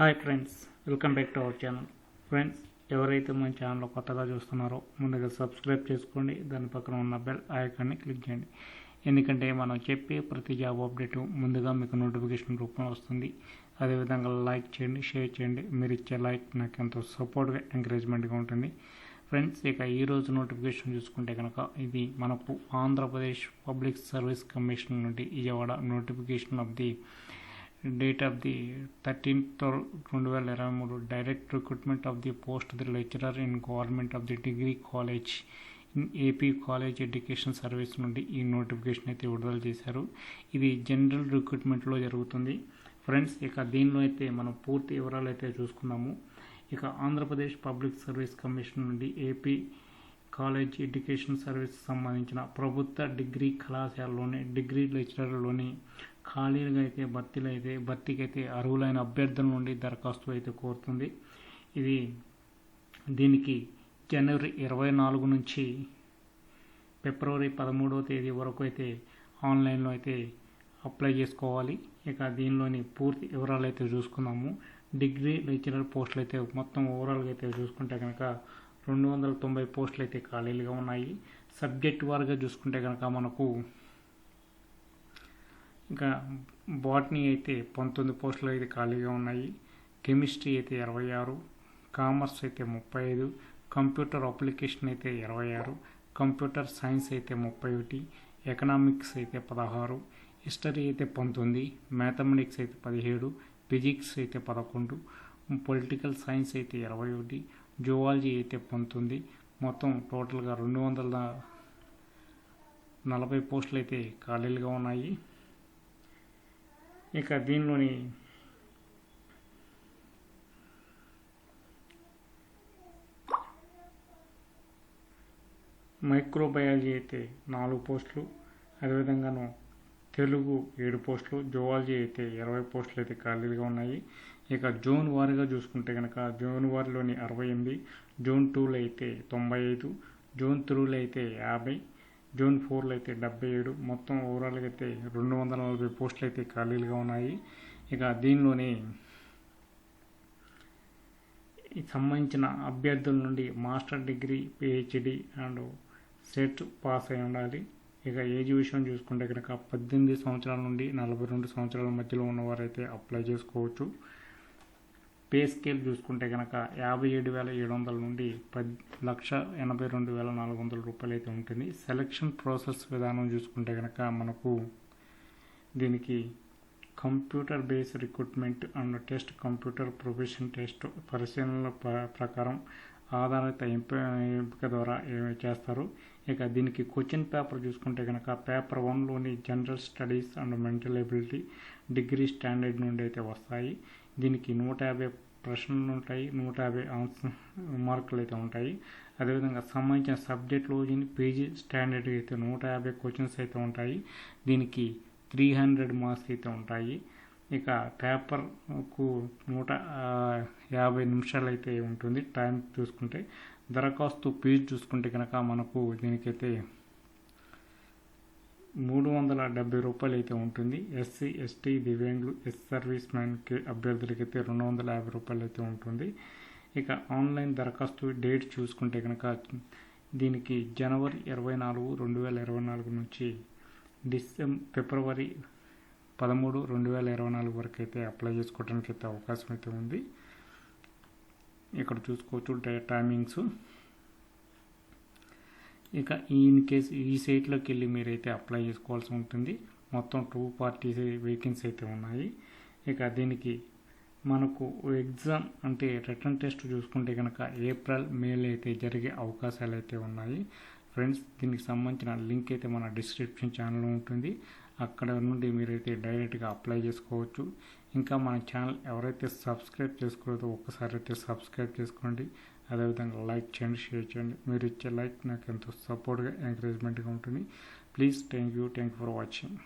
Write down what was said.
Hi friends welcome back to our channel. Friends ఎవరైతే మన channel కొత్తగా చూస్తున్నారో ముందుగా సబ్స్క్రైబ్ చేసుకోండి దాని పక్కన ఉన్న బెల్ ఐకాన్ని క్లిక్ చేయండి. ఎందుకంటే మనం చెప్పే ప్రతి జాబ్ అప్డేట్ ముందుగా మీకు నోటిఫికేషన్ రూపంలో వస్తుంది. అదేవిధంగా లైక్ చేయండి షేర్ చేయండి. మీరు ఇచ్చే లైక్ నాకు ఎంతో సపోర్ట్గా ఎంకరేజ్మెంట్గా ఉంటుంది. ఫ్రెండ్స్ ఇక ఈరోజు నోటిఫికేషన్ చూసుకుంటే కనుక ఇది మనకు ఆంధ్రప్రదేశ్ పబ్లిక్ సర్వీస్ కమిషన్ నుండి Vijayawada notification of the date of the thirteenth రెండు వేల ఇరవై మూడు direct recruitment of the post the lecturer in government of the degree college in AP college education service నుండి ఈ నోటిఫికేషన్ అయితే విడుదల చేశారు. ఇది జనరల్ రిక్రూట్మెంట్లో జరుగుతుంది. ఫ్రెండ్స్ ఇక దీనిలో అయితే మనం పూర్తి వివరాలు అయితే చూసుకున్నాము ఇక ఆంధ్రప్రదేశ్ పబ్లిక్ సర్వీస్ కమిషన్ నుండి ఏపీ కాలేజ్ ఎడ్యుకేషన్ సర్వీస్ సంబంధించిన ప్రభుత్వ డిగ్రీ కళాశాలలోని డిగ్రీ లెక్చరర్లోని ఖాళీలుగా అయితే భర్తీలు అయితే భర్తీకి అయితే అర్హులైన అభ్యర్థుల నుండి దరఖాస్తు అయితే కోరుతుంది. ఇది దీనికి జనవరి ఇరవై నాలుగు నుంచి ఫిబ్రవరి పదమూడవ తేదీ వరకు అయితే ఆన్లైన్లో అయితే అప్లై చేసుకోవాలి. ఇక దీనిలోని పూర్తి వివరాలు అయితే చూసుకున్నాము డిగ్రీ లెక్చరర్ పోస్టులు అయితే మొత్తం ఓవరాల్గా అయితే చూసుకుంటే కనుక రెండు వందల తొంభై పోస్టులు అయితే ఖాళీలుగా ఉన్నాయి. సబ్జెక్ట్ వారుగా చూసుకుంటే కనుక మనకు ఇంకా బాటనీ అయితే పంతొమ్మిది పోస్టులు అయితే ఖాళీగా ఉన్నాయి. కెమిస్ట్రీ అయితే ఇరవై ఆరు కామర్స్ అయితే ముప్పై ఐదు కంప్యూటర్ అప్లికేషన్ అయితే ఇరవై ఆరు కంప్యూటర్ సైన్స్ అయితే ముప్పై ఒకటి ఎకనామిక్స్ అయితే పదహారు హిస్టరీ అయితే పంతొమ్మిది మ్యాథమెటిక్స్ అయితే పదిహేడు ఫిజిక్స్ అయితే పదకొండు పొలిటికల్ సైన్స్ అయితే ఇరవై ఒకటి జువాలజీ అయితే పంతొమ్మిది మొత్తం టోటల్గా రెండు వందల నలభై పోస్టులు అయితే ఖాళీలుగా ఉన్నాయి. ఇక దీనిలోని మైక్రోబయాలజీ అయితే నాలుగు పోస్టులు అదేవిధంగాను తెలుగు ఏడు పోస్టులు జువాలజీ అయితే ఇరవై పోస్టులు అయితే ఖాళీలుగా ఉన్నాయి. ఇక జోన్ వారీగా చూసుకుంటే కనుక జోన్ వారిలోని అరవై ఎనిమిది జోన్ టూలో అయితే తొంభై ఐదు జోన్ త్రూలో అయితే యాభై జూన్ ఫోర్లో అయితే డెబ్బై ఏడు మొత్తం ఓవరాల్గా అయితే రెండు వందల నలభై పోస్టులు అయితే ఖాళీలుగా ఉన్నాయి. ఇక దీనిలోనే సంబంధించిన అభ్యర్థుల నుండి master degree PhD and SET pass అయి ఉండాలి. ఇక ఏజ్ విషయం చూసుకుంటే కనుక పద్దెనిమిది సంవత్సరాల నుండి నలభై రెండు సంవత్సరాల మధ్యలో ఉన్నవారైతే అప్లై చేసుకోవచ్చు. పే స్కేల్ చూసుకుంటే కనుక యాభై ఏడు వేల ఏడు వందల నుండి పది లక్ష ఎనభై రెండు వేల నాలుగు వందల రూపాయలు అయితే ఉంటుంది. సెలక్షన్ ప్రాసెస్ విధానం చూసుకుంటే కనుక మనకు దీనికి computer base recruitment and test computer profession test పరిశీలనల ప్రకారం ఆధారిత ఎంపిక ద్వారా చేస్తారు? ఇక దీనికి క్వశ్చన్ పేపర్ చూసుకుంటే కనుక paper వన్లోని general studies and mental ability degree standard నుండి అయితే వస్తాయి. దీనికి నూట యాభై ప్రశ్నలు ఉంటాయి నూట యాభై మార్కులు అయితే ఉంటాయి. అదేవిధంగా సంబంధించిన సబ్జెక్ట్లో పేజీ స్టాండర్డ్ అయితే నూట యాభై క్వశ్చన్స్ అయితే ఉంటాయి. దీనికి త్రీ హండ్రెడ్ మార్క్స్ అయితే ఉంటాయి. ఇక పేపర్కు నూట యాభై నిమిషాలు అయితే ఉంటుంది టైం చూసుకుంటే. దరఖాస్తు ఫీజు చూసుకుంటే కనుక మనకు దీనికైతే మూడు వందల డెబ్బై రూపాయలు అయితే ఉంటుంది. ఎస్సీ ఎస్టీ దివ్యాంగులు ఎస్ సర్వీస్ మ్యాన్కి అభ్యర్థులకి అయితే రెండు వందల యాభై రూపాయలు అయితే ఉంటుంది. ఇక ఆన్లైన్ దరఖాస్తు డేట్ చూసుకుంటే కనుక దీనికి జనవరి ఇరవై నాలుగు రెండు వేల ఇరవై నాలుగు నుంచి డిసెంబర్ ఫిబ్రవరి పదమూడు రెండు వేల ఇరవై నాలుగు వరకు అయితే అప్లై చేసుకోవడానికి అయితే అవకాశం అయితే ఉంది. ఇక్కడ చూసుకోవచ్చు టైమింగ్స్ ఇక ఇన్ కేస్ ఈ సైట్లోకి వెళ్ళి మీరైతే అప్లై చేసుకోవాల్సి ఉంటుంది. మొత్తం టూ పార్టీస్ వేకెన్సీ అయితే ఉన్నాయి. ఇక దీనికి మనకు ఎగ్జామ్ అంటే రిటర్న్ టెస్ట్ చూసుకుంటే కనుక ఏప్రిల్ మేలో అయితే జరిగే అవకాశాలు అయితే ఉన్నాయి. ఫ్రెండ్స్ దీనికి సంబంధించిన లింక్ అయితే మన డిస్క్రిప్షన్ ఛానల్లో ఉంటుంది. అక్కడ నుండి మీరైతే డైరెక్ట్గా అప్లై చేసుకోవచ్చు. ఇంకా మన ఛానల్ ఎవరైతే సబ్స్క్రైబ్ చేసుకోలేదో ఒక్కసారి అయితే సబ్స్క్రైబ్ చేసుకోండి. అదేవిధంగా లైక్ చేయండి షేర్ చేయండి. మీరు ఇచ్చే లైక్ నాకు ఎంతో సపోర్ట్గా ఎంకరేజ్మెంట్గా ఉంటుంది. Please thank you thank you for watching.